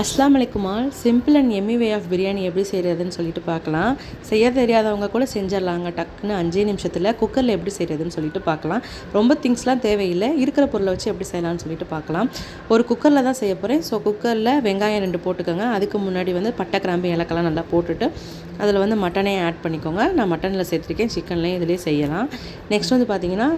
அஸ்லாம் அலைக்குமால் simple and yummy way of biryani எப்படி செய்கிறதுன்னு சொல்லிட்டு பார்க்கலாம். செய்ய தெரியாதவங்க கூட செஞ்சிடலாங்க டக்குன்னு அஞ்சே நிமிஷத்தில் குக்கரில் எப்படி செய்கிறதுன்னு சொல்லிட்டு பார்க்கலாம். ரொம்ப திங்ஸ்லாம் தேவையில்லை இருக்கிற பொருளை வச்சு எப்படி செய்யலாம்னு சொல்லிட்டு பார்க்கலாம். ஒரு குக்கரில் தான் செய்ய போகிறேன் ஸோ குக்கரில் வெங்காயம் ரெண்டு போட்டுக்கோங்க. அதுக்கு முன்னாடி வந்து பட்டை கிராம்பு இலக்கெல்லாம் நல்லா போட்டுட்டு அதில் வந்து மட்டனே ஆட் பண்ணிக்கோங்க. நான் மட்டனில் சேர்த்துருக்கேன் சிக்கன்லேயும் இதிலே செய்யலாம். நெக்ஸ்ட் வந்து பார்த்திங்கன்னா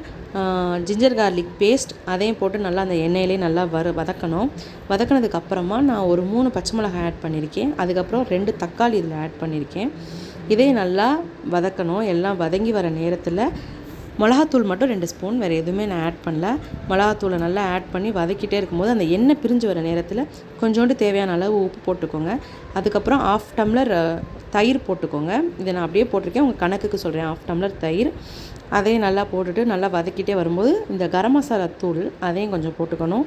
ஜிஞ்சர் கார்லிக் பேஸ்ட் அதையும் போட்டு நல்லா அந்த எண்ணெயிலே நல்லா வறு வதக்கணும். வதக்கினதுக்கு அப்புறமா நான் ஒரு மூணு பச்சை மிளகாய் ஆட் பண்ணியிருக்கேன் அதுக்கப்புறம் ரெண்டு தக்காளி இதில் ஆட் பண்ணியிருக்கேன் இதையும் நல்லா வதக்கணும். எல்லாம் வதங்கி வர நேரத்தில் மிளகாத்தூள் மட்டும் ரெண்டு ஸ்பூன் வேறு எதுவுமே நான் ஆட் பண்ணல. மிளகாத்தூளை நல்லா ஆட் பண்ணி வதக்கிட்டே இருக்கும்போது அந்த எண்ணெய் பிரிஞ்சு வர நேரத்தில் கொஞ்சோண்டு தேவையான அளவு உப்பு போட்டுக்கோங்க. அதுக்கப்புறம் ஆஃப் டம்ளர் தயிர் போட்டுக்கோங்க. இதை நான் அப்படியே போட்டிருக்கேன். உங்கள் கணக்குக்கு சொல்கிறேன் ஆஃப் டம்ளர் தயிர். அதையும் நல்லா போட்டுட்டு நல்லா வதக்கிட்டே வரும்போது இந்த கரம் மசாலா தூள் அதையும் கொஞ்சம் போட்டுக்கணும்.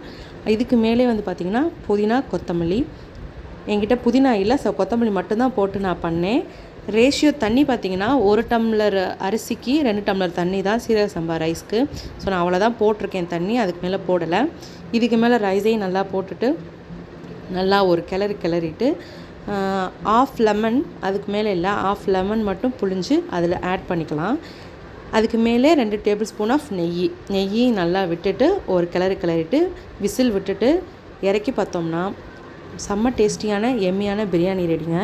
இதுக்கு மேலே வந்து பார்த்திங்கன்னா புதினா கொத்தமல்லி. என்கிட்ட புதினா இல்லை. ஸோ கொத்தமல்லி மட்டும்தான் போட்டு நான் பண்ணேன். ரேஷியோ தண்ணி பார்த்திங்கன்னா ஒரு டம்ளர் அரிசிக்கு ரெண்டு டம்ளர் தண்ணி தான் சீரக சம்பா ரைஸ்க்கு ஸோ நான் அவ்வளோதான் போட்டிருக்கேன் தண்ணி. அதுக்கு மேலே போடலை. இதுக்கு மேலே ரைஸையும் நல்லா போட்டுட்டு நல்லா ஒரு கிளறி கிளறிட்டு ஆஃப் லெமன் அதுக்கு மேலே இல்லை ஆஃப் லெமன் மட்டும் புழிஞ்சு அதில் ஆட் பண்ணிக்கலாம். அதுக்கு மேலே ரெண்டு டேபிள் ஸ்பூன் ஆஃப் நெய். நெய் நல்லா விட்டுட்டு ஒரு கிளறி கிளறிட்டு விசில் விட்டுட்டு இறக்கி பார்த்தோம்னா செம்ம டேஸ்டியான எம்மியான பிரியாணி ரெடிங்க